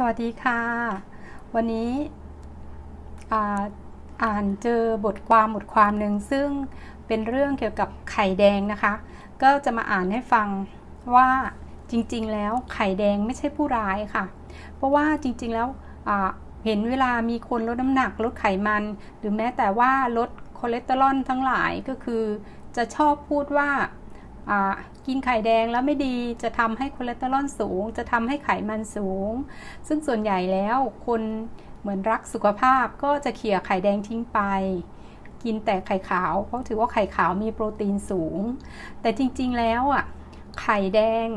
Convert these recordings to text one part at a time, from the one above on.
สวัสดีค่ะ วันนี้อ่าอ่านเจอบทความบทความหนึ่งซึ่งเป็นเรื่องเกี่ยวกับไข่แดงนะคะ ก็จะมาอ่านให้ฟังว่าจริงๆ แล้วไข่แดงไม่ใช่ผู้ร้ายค่ะ เพราะว่าจริงๆแล้วเห็นเวลามีคนลดน้ำหนักลดไขมัน หรือแม้แต่ว่าลดคอเลสเตอรอลทั้งหลายก็คือ จะชอบพูดว่า กินไข่แดงแล้วไม่ดีจะทำให้คอเลสเตอรอลสูง จะทำให้ไขมันสูง ซึ่งส่วนใหญ่แล้วคนเหมือนรักสุขภาพก็จะเขี่ยไข่แดงทิ้งไป กินแต่ไข่ขาว เพราะถือว่าไข่ขาวมีโปรตีนสูง แต่จริงๆแล้วอะไข่แดง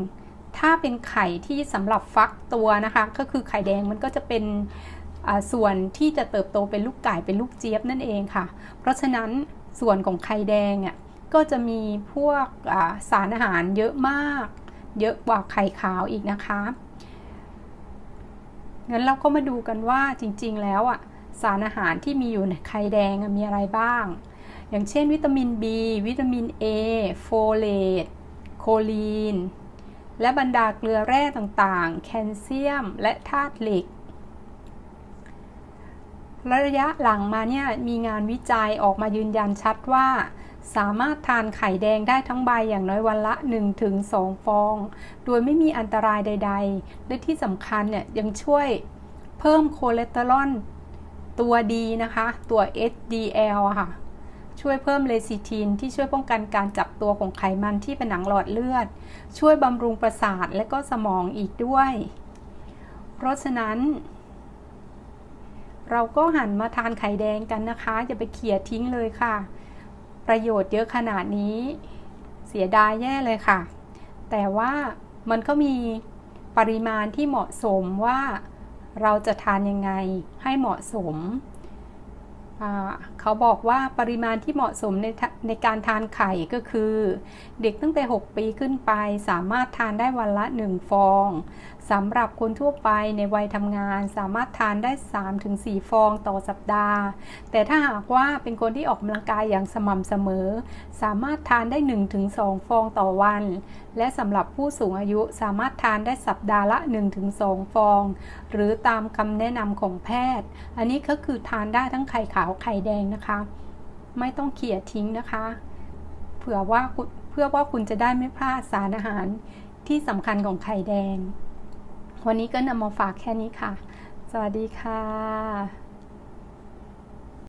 ถ้าเป็นไข่ที่สำหรับฟักตัวนะคะ ก็คือไข่แดงมันก็จะเป็นส่วนที่จะเติบโตเป็นลูกไก่เป็นลูกเจี๊ยบนั่นเองค่ะ เพราะฉะนั้นส่วนของไข่แดงอะ ก็จะมีพวกสารอาหารเยอะมาก เยอะกว่าไข่ขาวอีกนะคะงั้นเราก็มาดูกันว่าจริงๆแล้วอะสารอาหารที่มีอยู่ในไข่แดงมีอะไรบ้าง อย่างเช่น วิตามิน B วิตามิน A โฟเลตโคลีน และบรรดาเกลือแร่ต่างๆ แคลเซียม และธาตุเหล็ก ระยะหลังมาเนี่ยมีงานวิจัยออกมายืนยันชัดว่า สามารถทานไข่แดงได้ทั้งใบอย่างน้อยวันละ 1-2 ฟอง โดยไม่มีอันตรายใด ๆ และที่สำคัญเนี่ยยังช่วยเพิ่มคอเลสเตอรอลตัวดีนะคะ ตัว HDL อะค่ะ ช่วยเพิ่มเลซิทินที่ช่วยป้องกันการจับตัวของไขมันที่ผนังหลอดเลือด ช่วยบำรุงประสาทและก็สมองอีกด้วย เพราะฉะนั้น เราก็หันมาทานไข่แดงกันนะคะ อย่าไปเขี่ยทิ้งเลยค่ะ ประโยชน์เยอะขนาดนี้ เสียดายแย่เลยค่ะ แต่ว่ามันก็มีปริมาณที่เหมาะสมว่าเราจะทานยังไงให้เหมาะสม เขาบอกว่าปริมาณที่เหมาะสมในในการทานไข่ก็คือ เด็กตั้งแต่ 6 ปีขึ้นไปสามารถทานได้วันละ 1 ฟอง สำหรับคนทั่วไปในวัยทำงานสามารถทานได้ 3-4 ฟองต่อสัปดาห์ แต่ถ้าหากว่าเป็นคนที่ออกกำลังกายอย่างสม่ำเสมอ สามารถทานได้ 1-2 ฟองต่อวัน และสำหรับผู้สูงอายุสามารถทานได้สัปดาห์ละ 1-2 ฟอง หรือตามคำแนะนำของแพทย์ อันนี้ก็คือทานได้ทั้งไข่ขาวไข่แดงนะคะ ไม่ต้องเขี่ยทิ้งนะคะ เผื่อว่าเพื่อว่าคุณจะได้ไม่พลาดสารอาหารที่สำคัญของไข่แดง วันนี้ก็นำมาฝากแค่นี้ค่ะ สวัสดีค่ะ